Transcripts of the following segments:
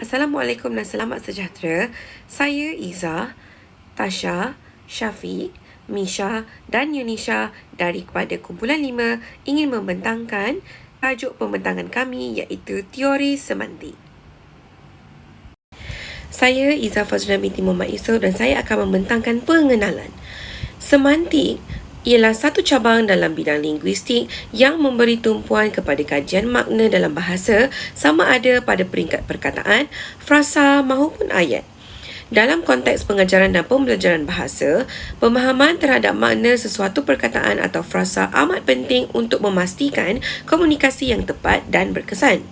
Assalamualaikum dan selamat sejahtera. Saya Iza, Tasha, Syafiq, Misha dan Yunisha dari kepada kumpulan 5 ingin membentangkan tajuk pembentangan kami iaitu teori semantik. Saya Iza Fazrina binti Muhammad Yusof dan saya akan membentangkan pengenalan. Semantik ialah satu cabang dalam bidang linguistik yang memberi tumpuan kepada kajian makna dalam bahasa sama ada pada peringkat perkataan, frasa maupun ayat. Dalam konteks pengajaran dan pembelajaran bahasa, pemahaman terhadap makna sesuatu perkataan atau frasa amat penting untuk memastikan komunikasi yang tepat dan berkesan.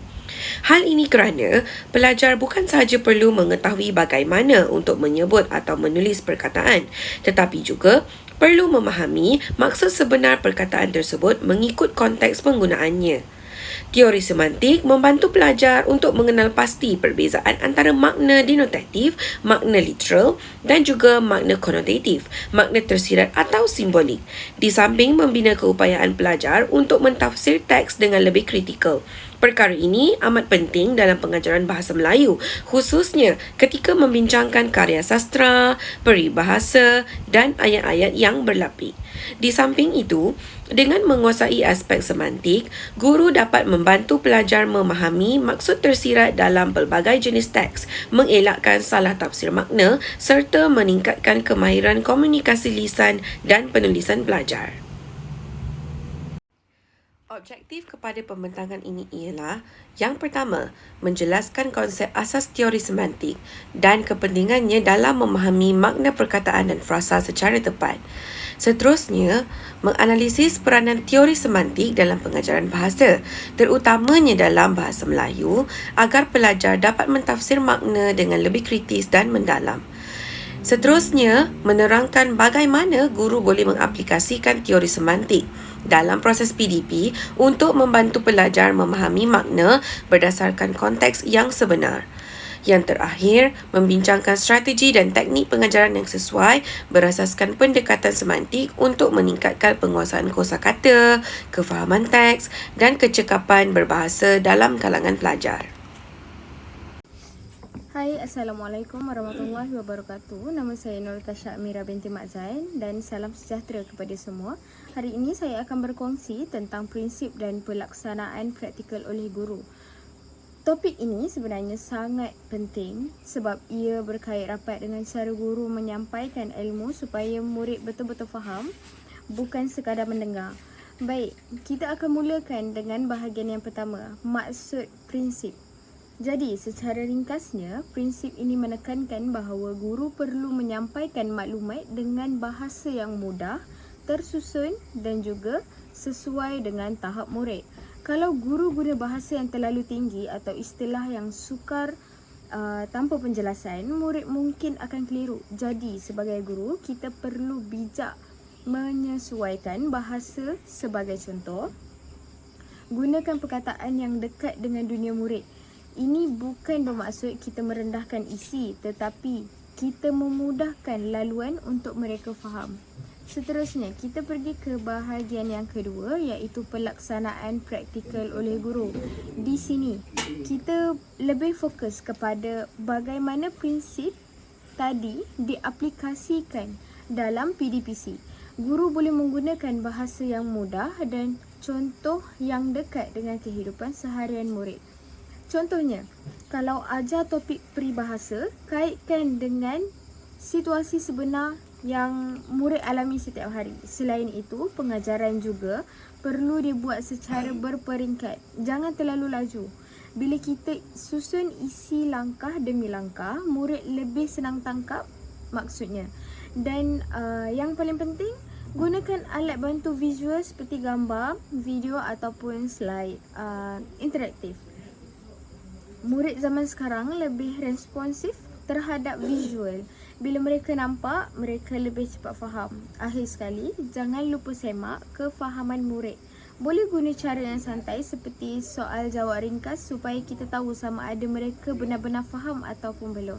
Hal ini kerana pelajar bukan sahaja perlu mengetahui bagaimana untuk menyebut atau menulis perkataan, tetapi juga perlu memahami maksud sebenar perkataan tersebut mengikut konteks penggunaannya. Teori semantik membantu pelajar untuk mengenal pasti perbezaan antara makna denotatif, makna literal dan juga makna konotatif, makna tersirat atau simbolik. Di samping membina keupayaan pelajar untuk mentafsir teks dengan lebih kritikal. Perkara ini amat penting dalam pengajaran bahasa Melayu, khususnya ketika membincangkan karya sastra, peribahasa dan ayat-ayat yang berlapik. Di samping itu, dengan menguasai aspek semantik, guru dapat membantu pelajar memahami maksud tersirat dalam pelbagai jenis teks, mengelakkan salah tafsir makna serta meningkatkan kemahiran komunikasi lisan dan penulisan pelajar. Objektif kepada pembentangan ini ialah yang pertama, menjelaskan konsep asas teori semantik dan kepentingannya dalam memahami makna perkataan dan frasa secara tepat. Seterusnya, menganalisis peranan teori semantik dalam pengajaran bahasa, terutamanya dalam bahasa Melayu agar pelajar dapat mentafsir makna dengan lebih kritis dan mendalam. Seterusnya, menerangkan bagaimana guru boleh mengaplikasikan teori semantik dalam proses PDP untuk membantu pelajar memahami makna berdasarkan konteks yang sebenar. Yang terakhir, membincangkan strategi dan teknik pengajaran yang sesuai berasaskan pendekatan semantik untuk meningkatkan penguasaan kosakata, kefahaman teks dan kecekapan berbahasa dalam kalangan pelajar. Hai, Assalamualaikum warahmatullahi wabarakatuh. Nama saya Nur Tasha Amira binti Mak Zain dan salam sejahtera kepada semua. Hari ini saya akan berkongsi tentang prinsip dan pelaksanaan praktikal oleh guru. Topik ini sebenarnya sangat penting sebab ia berkait rapat dengan cara guru menyampaikan ilmu supaya murid betul-betul faham bukan sekadar mendengar. Baik, kita akan mulakan dengan bahagian yang pertama, maksud prinsip. Jadi, secara ringkasnya, prinsip ini menekankan bahawa guru perlu menyampaikan maklumat dengan bahasa yang mudah, tersusun dan juga sesuai dengan tahap murid. Kalau guru guna bahasa yang terlalu tinggi atau istilah yang sukar uh, tanpa penjelasan, murid mungkin akan keliru. Jadi, sebagai guru, kita perlu bijak menyesuaikan bahasa sebagai contoh. Gunakan perkataan yang dekat dengan dunia murid ini bukan bermaksud kita merendahkan isi tetapi kita memudahkan laluan untuk mereka faham. Seterusnya, kita pergi ke bahagian yang kedua iaitu pelaksanaan praktikal oleh guru. Di sini, kita lebih fokus kepada bagaimana prinsip tadi diaplikasikan dalam PDPC. Guru boleh menggunakan bahasa yang mudah dan contoh yang dekat dengan kehidupan seharian murid. Contohnya, kalau ajar topik peribahasa, kaitkan dengan situasi sebenar yang murid alami setiap hari. Selain itu, pengajaran juga perlu dibuat secara berperingkat. Jangan terlalu laju. Bila kita susun isi langkah demi langkah, murid lebih senang tangkap maksudnya. Dan uh, yang paling penting, gunakan alat bantu visual seperti gambar, video ataupun slide uh, interaktif murid zaman sekarang lebih responsif terhadap visual. Bila mereka nampak, mereka lebih cepat faham. Akhir sekali, jangan lupa semak kefahaman murid. Boleh guna cara yang santai seperti soal jawab ringkas supaya kita tahu sama ada mereka benar-benar faham ataupun belum.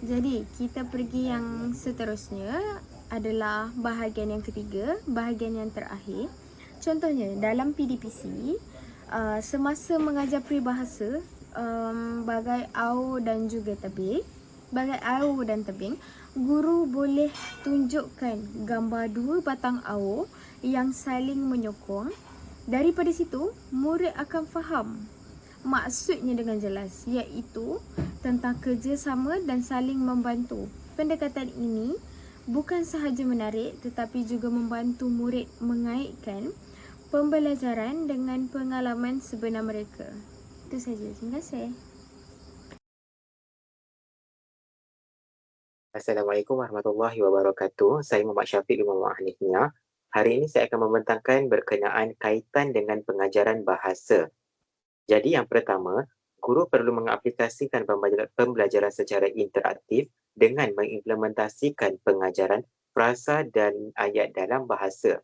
Jadi, kita pergi yang seterusnya adalah bahagian yang ketiga, bahagian yang terakhir. Contohnya, dalam PDPC, uh, semasa mengajar peribahasa, um, bagai au dan juga tebing. Bagai au dan tebing, guru boleh tunjukkan gambar dua batang au yang saling menyokong. Daripada situ, murid akan faham maksudnya dengan jelas iaitu tentang kerjasama dan saling membantu. Pendekatan ini bukan sahaja menarik tetapi juga membantu murid mengaitkan pembelajaran dengan pengalaman sebenar mereka. Itu saja. Terima kasih. Assalamualaikum warahmatullahi wabarakatuh. Saya Muhammad Syafiq bin Muhammad Hanifnya. Hari ini saya akan membentangkan berkenaan kaitan dengan pengajaran bahasa. Jadi yang pertama, guru perlu mengaplikasikan pembelajaran secara interaktif dengan mengimplementasikan pengajaran frasa dan ayat dalam bahasa.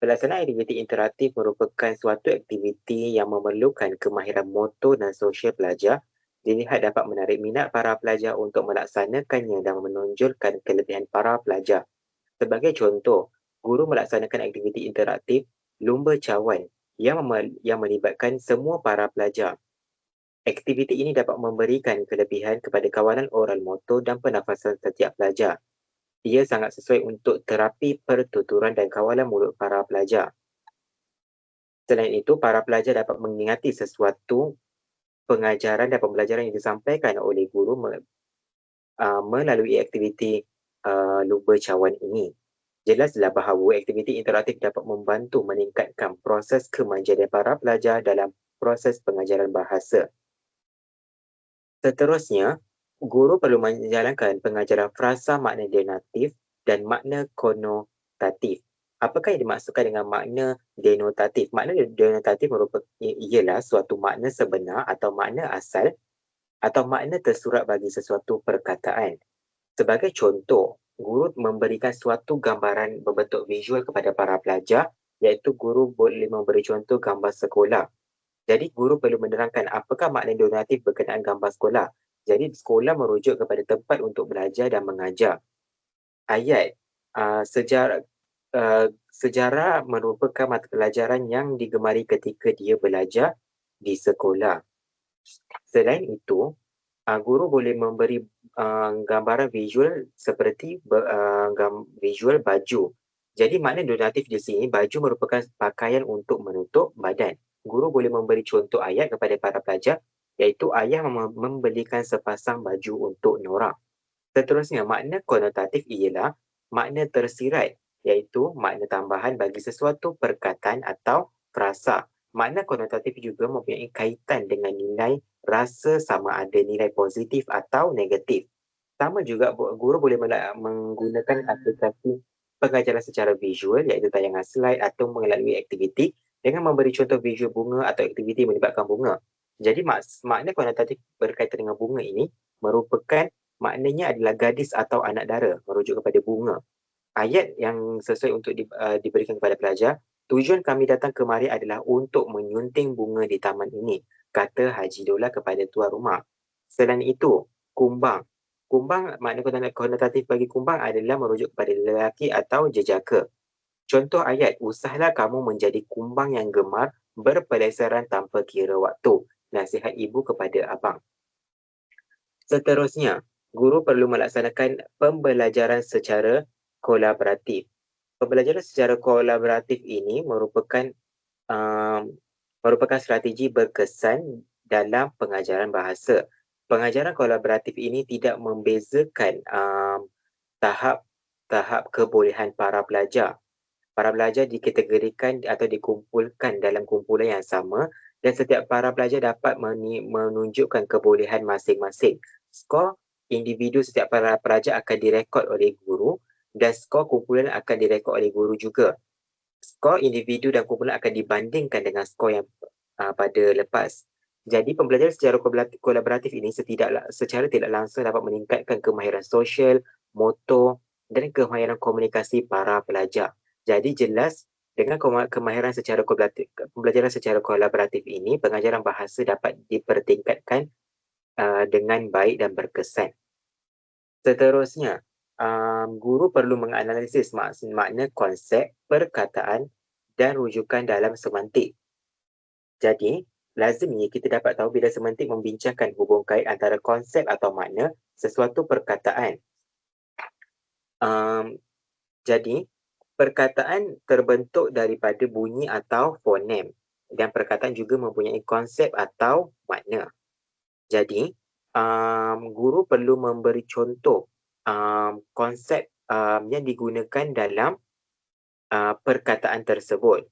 Pelaksanaan aktiviti interaktif merupakan suatu aktiviti yang memerlukan kemahiran motor dan sosial pelajar dilihat dapat menarik minat para pelajar untuk melaksanakannya dan menonjolkan kelebihan para pelajar. Sebagai contoh, guru melaksanakan aktiviti interaktif Lumba Cawan yang, yang melibatkan semua para pelajar. Aktiviti ini dapat memberikan kelebihan kepada kawalan oral motor dan pernafasan setiap pelajar. Ia sangat sesuai untuk terapi pertuturan dan kawalan mulut para pelajar. Selain itu, para pelajar dapat mengingati sesuatu pengajaran dan pembelajaran yang disampaikan oleh guru uh, melalui aktiviti uh, lumba cawan ini. Jelaslah bahawa aktiviti interaktif dapat membantu meningkatkan proses kemandirian para pelajar dalam proses pengajaran bahasa. Seterusnya, guru perlu menjalankan pengajaran frasa makna denotatif dan makna konotatif apakah yang dimaksudkan dengan makna denotatif? Makna denotatif merupakan ialah suatu makna sebenar atau makna asal atau makna tersurat bagi sesuatu perkataan. Sebagai contoh, guru memberikan suatu gambaran berbentuk visual kepada para pelajar iaitu guru boleh memberi contoh gambar sekolah. Jadi guru perlu menerangkan apakah makna denotatif berkenaan gambar sekolah. Jadi sekolah merujuk kepada tempat untuk belajar dan mengajar. Ayat uh, sejarah Uh, sejarah merupakan mata pelajaran yang digemari ketika dia belajar di sekolah. Selain itu, uh, guru boleh memberi uh, gambaran visual seperti uh, visual baju. Jadi makna donatif di sini, baju merupakan pakaian untuk menutup badan. Guru boleh memberi contoh ayat kepada para pelajar iaitu ayah membelikan sepasang baju untuk Nora. Seterusnya, makna konotatif ialah makna tersirat iaitu makna tambahan bagi sesuatu perkataan atau frasa. Makna konotatif juga mempunyai kaitan dengan nilai rasa sama ada nilai positif atau negatif. Sama juga guru boleh menggunakan aplikasi pengajaran secara visual iaitu tayangan slide atau melalui aktiviti dengan memberi contoh visual bunga atau aktiviti melibatkan bunga. Jadi mak- makna konotatif berkaitan dengan bunga ini merupakan maknanya adalah gadis atau anak dara merujuk kepada bunga ayat yang sesuai untuk di, uh, diberikan kepada pelajar, tujuan kami datang kemari adalah untuk menyunting bunga di taman ini, kata Haji Dola kepada tuan rumah. Selain itu, kumbang. Kumbang, makna konotatif bagi kumbang adalah merujuk kepada lelaki atau jejaka. Contoh ayat, usahlah kamu menjadi kumbang yang gemar berpeleseran tanpa kira waktu. Nasihat ibu kepada abang. Seterusnya, guru perlu melaksanakan pembelajaran secara kolaboratif. Pembelajaran secara kolaboratif ini merupakan um, merupakan strategi berkesan dalam pengajaran bahasa. Pengajaran kolaboratif ini tidak membezakan um, tahap tahap kebolehan para pelajar. Para pelajar dikategorikan atau dikumpulkan dalam kumpulan yang sama dan setiap para pelajar dapat menunjukkan kebolehan masing-masing. Skor individu setiap para pelajar akan direkod oleh guru dan skor kumpulan akan direkod oleh guru juga. Skor individu dan kumpulan akan dibandingkan dengan skor yang uh, pada lepas. Jadi pembelajaran secara kolaboratif ini setidak, secara tidak langsung dapat meningkatkan kemahiran sosial, motor dan kemahiran komunikasi para pelajar. Jadi jelas dengan kemahiran secara kolaboratif, pembelajaran secara kolaboratif ini, pengajaran bahasa dapat dipertingkatkan uh, dengan baik dan berkesan. Seterusnya, um, guru perlu menganalisis mak- makna konsep, perkataan dan rujukan dalam semantik. Jadi, lazimnya kita dapat tahu bila semantik membincangkan hubung kait antara konsep atau makna sesuatu perkataan. Um, jadi, perkataan terbentuk daripada bunyi atau fonem dan perkataan juga mempunyai konsep atau makna. Jadi, um, guru perlu memberi contoh um, konsep um, yang digunakan dalam uh, perkataan tersebut.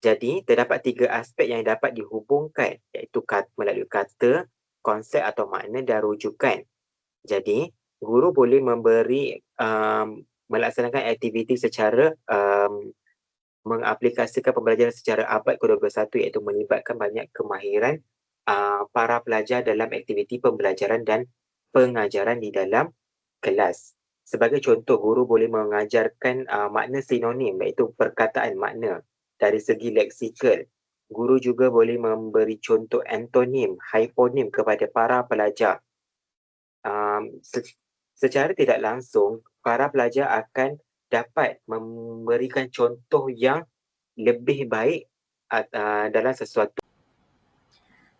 Jadi, terdapat tiga aspek yang dapat dihubungkan iaitu kata, melalui kata, konsep atau makna dan rujukan. Jadi, guru boleh memberi um, melaksanakan aktiviti secara um, mengaplikasikan pembelajaran secara abad ke-21 iaitu melibatkan banyak kemahiran uh, para pelajar dalam aktiviti pembelajaran dan pengajaran di dalam kelas. Sebagai contoh, guru boleh mengajarkan uh, makna sinonim iaitu perkataan makna dari segi leksikal. Guru juga boleh memberi contoh antonim, hyponim kepada para pelajar. Um, se- secara tidak langsung, para pelajar akan dapat memberikan contoh yang lebih baik uh, dalam sesuatu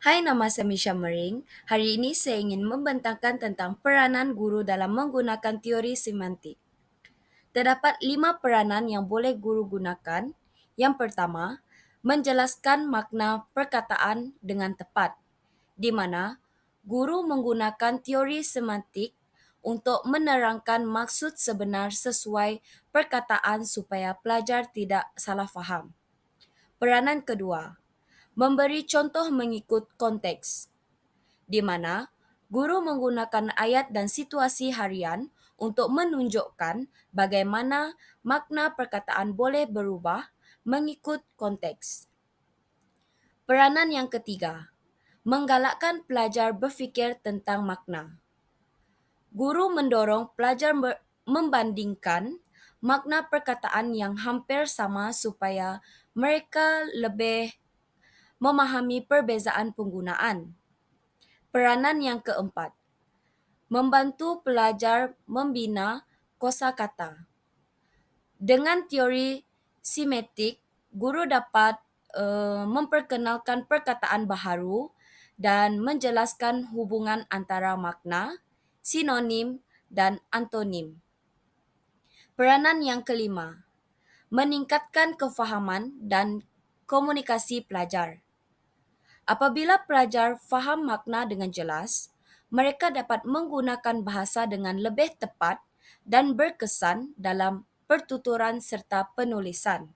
Hai, nama saya Misha Mering. Hari ini saya ingin membentangkan tentang peranan guru dalam menggunakan teori semantik. Terdapat lima peranan yang boleh guru gunakan. Yang pertama, menjelaskan makna perkataan dengan tepat, di mana guru menggunakan teori semantik untuk menerangkan maksud sebenar sesuai perkataan supaya pelajar tidak salah faham. Peranan kedua, memberi contoh mengikut konteks, di mana guru menggunakan ayat dan situasi harian untuk menunjukkan bagaimana makna perkataan boleh berubah mengikut konteks. Peranan yang ketiga, menggalakkan pelajar berfikir tentang makna. Guru mendorong pelajar membandingkan makna perkataan yang hampir sama supaya mereka lebih memahami perbezaan penggunaan. Peranan yang keempat, membantu pelajar membina kosakata. Dengan teori simetik, guru dapat uh, memperkenalkan perkataan baharu dan menjelaskan hubungan antara makna, sinonim dan antonim. Peranan yang kelima, meningkatkan kefahaman dan komunikasi pelajar. Apabila pelajar faham makna dengan jelas, mereka dapat menggunakan bahasa dengan lebih tepat dan berkesan dalam pertuturan serta penulisan.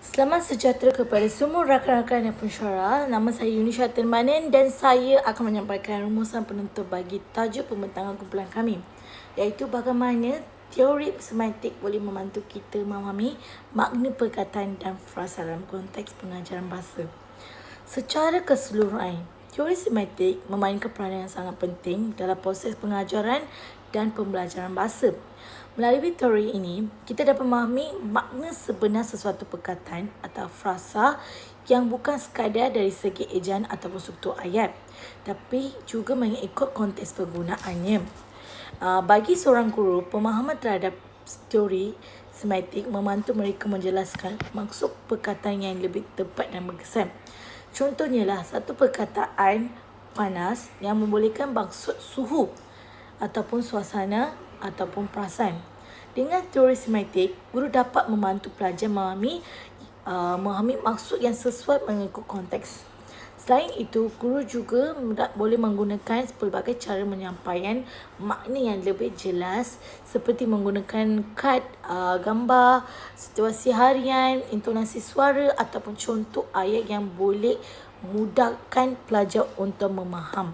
Selamat sejahtera kepada semua rakan-rakan dan pensyarah. Nama saya Yunisha Termanin dan saya akan menyampaikan rumusan penutup bagi tajuk pembentangan kumpulan kami iaitu bagaimana teori semantik boleh membantu kita memahami makna perkataan dan frasa dalam konteks pengajaran bahasa. Secara keseluruhan, teori semantik memainkan peranan yang sangat penting dalam proses pengajaran dan pembelajaran bahasa. Melalui teori ini, kita dapat memahami makna sebenar sesuatu perkataan atau frasa yang bukan sekadar dari segi ejaan ataupun struktur ayat, tapi juga mengikut konteks penggunaannya. Uh, bagi seorang guru, pemahaman terhadap teori semantik membantu mereka menjelaskan maksud perkataan yang lebih tepat dan berkesan. Contohnya lah satu perkataan panas yang membolehkan maksud suhu ataupun suasana ataupun perasaan. Dengan teori semantik, guru dapat membantu pelajar memahami uh, memahami maksud yang sesuai mengikut konteks. Selain itu, guru juga boleh menggunakan pelbagai cara menyampaikan makna yang lebih jelas seperti menggunakan kad, uh, gambar, situasi harian, intonasi suara ataupun contoh ayat yang boleh mudahkan pelajar untuk memaham.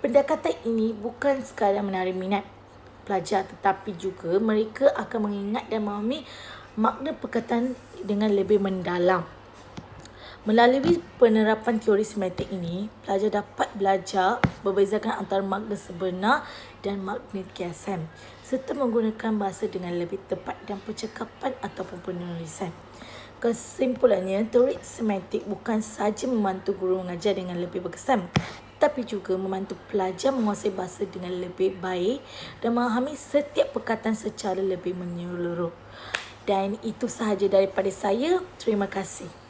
Pendekatan ini bukan sekadar menarik minat pelajar tetapi juga mereka akan mengingat dan memahami makna perkataan dengan lebih mendalam. Melalui penerapan teori semantik ini, pelajar dapat belajar membezakan antara makna sebenar dan makna kiasan serta menggunakan bahasa dengan lebih tepat dan percakapan ataupun penulisan. Kesimpulannya, teori semantik bukan sahaja membantu guru mengajar dengan lebih berkesan, tapi juga membantu pelajar menguasai bahasa dengan lebih baik dan memahami setiap perkataan secara lebih menyeluruh. Dan itu sahaja daripada saya. Terima kasih.